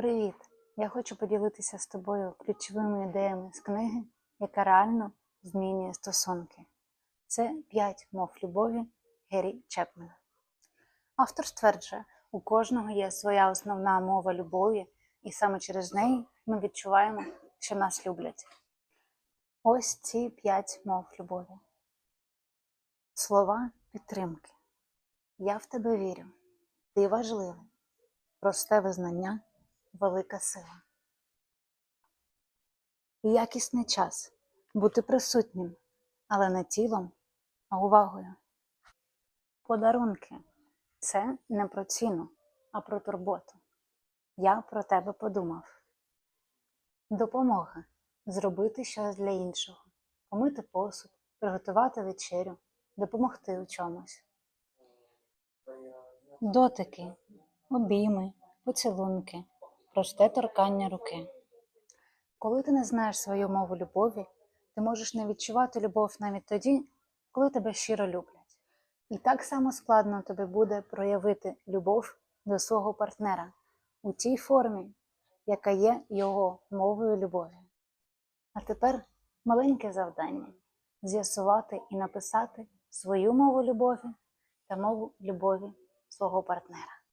Привіт! Я хочу поділитися з тобою ключовими ідеями з книги, яка реально змінює стосунки. Це п'ять мов любові Гері Чепмена. Автор стверджує, у кожного є своя основна мова любові, і саме через неї ми відчуваємо, що нас люблять. Ось ці п'ять мов любові. Слова підтримки. Я в тебе вірю. Ти важливий. Просте визнання велика сила. Якісний час бути присутнім, але не тілом, а увагою. Подарунки це не про ціну, а про турботу. Я про тебе подумав. Допомога зробити щось для іншого, помити посуд, приготувати вечерю, допомогти у чомусь. Дотики, обійми, поцілунки, просте торкання руки. Коли ти не знаєш свою мову любові, ти можеш не відчувати любов навіть тоді, коли тебе щиро люблять. І так само складно тобі буде проявити любов до свого партнера у тій формі, яка є його мовою любові. А тепер маленьке завдання з'ясувати і написати свою мову любові та мову любові свого партнера.